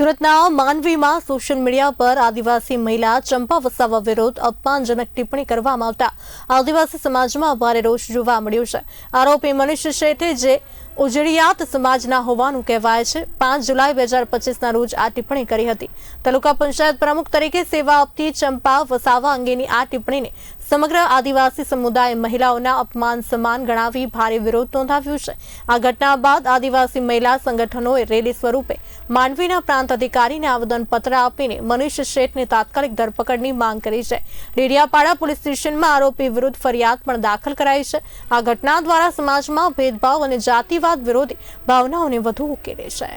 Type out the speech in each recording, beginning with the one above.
સુરતના માંડવીમાં social media પર આદિવાસી મહિલા ચંપા વસાવા વિરુદ્ધ અપમાનજનક ટિપ્પણી કરવામાં આવતા. આદિવાસી સમાજમાં ભારે રોષ જોવા મળ્યો છે. આરોપી મનીષ શેઠે જે ઉજળિયાત સમાજના હોવાનું કહેવાય છે. પાંચ જુલાઈ બે હજાર પચીસના રોજ આ ટિપ્પણી કરી હતી. તાલુકા પંચાયત પ્રમુખ તરીકે સેવા આપતી ચંપા વસાવા અંગેની આ ટિપ્પણીને સમગ્ર આદિવાસી સમુદાય મહિલાઓના અપમાન સમાન ગણાવી ભારે વિરોધ નોંધાવ્યો છે. આ ઘટના બાદ આદિવાસી મહિલા સંગઠનોએ રેલી સ્વરૂપે માંડવીના પ્રાંત અધિકારીને આવેદનપત્ર આપીને મનીષ શેઠની તાત્કાલિક ધરપકડની માંગ કરી છે. ડેડિયાપાડા પોલીસ સ્ટેશનમાં આરોપી વિરુદ્ધ ફરિયાદ પણ દાખલ કરાઈ છે. આ ઘટના દ્વારા સમાજમાં ભેદભાવ અને જાતિવાદ વિરોધી ભાવનાઓને વધુ ઉકેલે છે.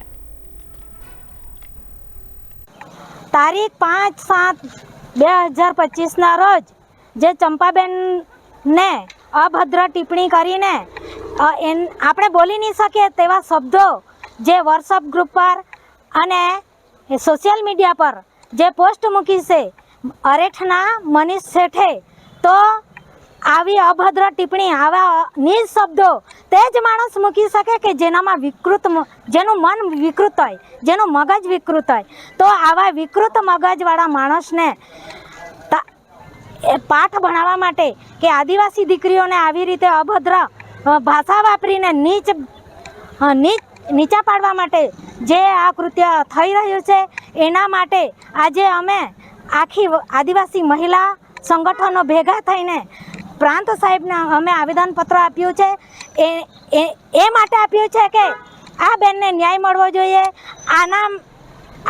તારીખ પાંચ સાત બે હજાર પચીસના રોજ જે ચંપાબેનને અભદ્ર ટિપ્પણી કરીને આપણે બોલી નહીં શકીએ તેવા શબ્દો જે વોટ્સઅપ ગ્રુપ પર અને સોશિયલ મીડિયા પર જે પોસ્ટ મૂકી છે, અરેઠના મનીષ શેઠે, તો આવી અભદ્ર ટિપ્પણી, આવા નીચ શબ્દો તે જ માણસ મૂકી શકે કે જેનામાં વિકૃત જેનું મન વિકૃત હોય, જેનું મગજ વિકૃત હોય. તો આવા વિકૃત મગજવાળા માણસને પાઠ ભણાવવા માટે કે આદિવાસી દીકરીઓને આવી રીતે અભદ્ર ભાષા વાપરીને નીચ નીચ, નીચા પાડવા માટે જે આ કૃત્ય થઈ રહ્યું છે, એના માટે આજે અમે આખી આદિવાસી મહિલા સંગઠનો ભેગા થઈને પ્રાંત સાહેબને અમે આવેદનપત્ર આપ્યું છે. એ એ માટે આપ્યું છે કે આ બેનને ન્યાય મળવો જોઈએ. આના,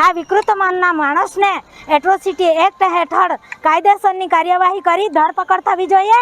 આ વિકૃત મનના માણસને એટ્રોસિટી એક્ટ હેઠળ કાયદેસરની કાર્યવાહી કરી ધરપકડ થવી જોઈએ.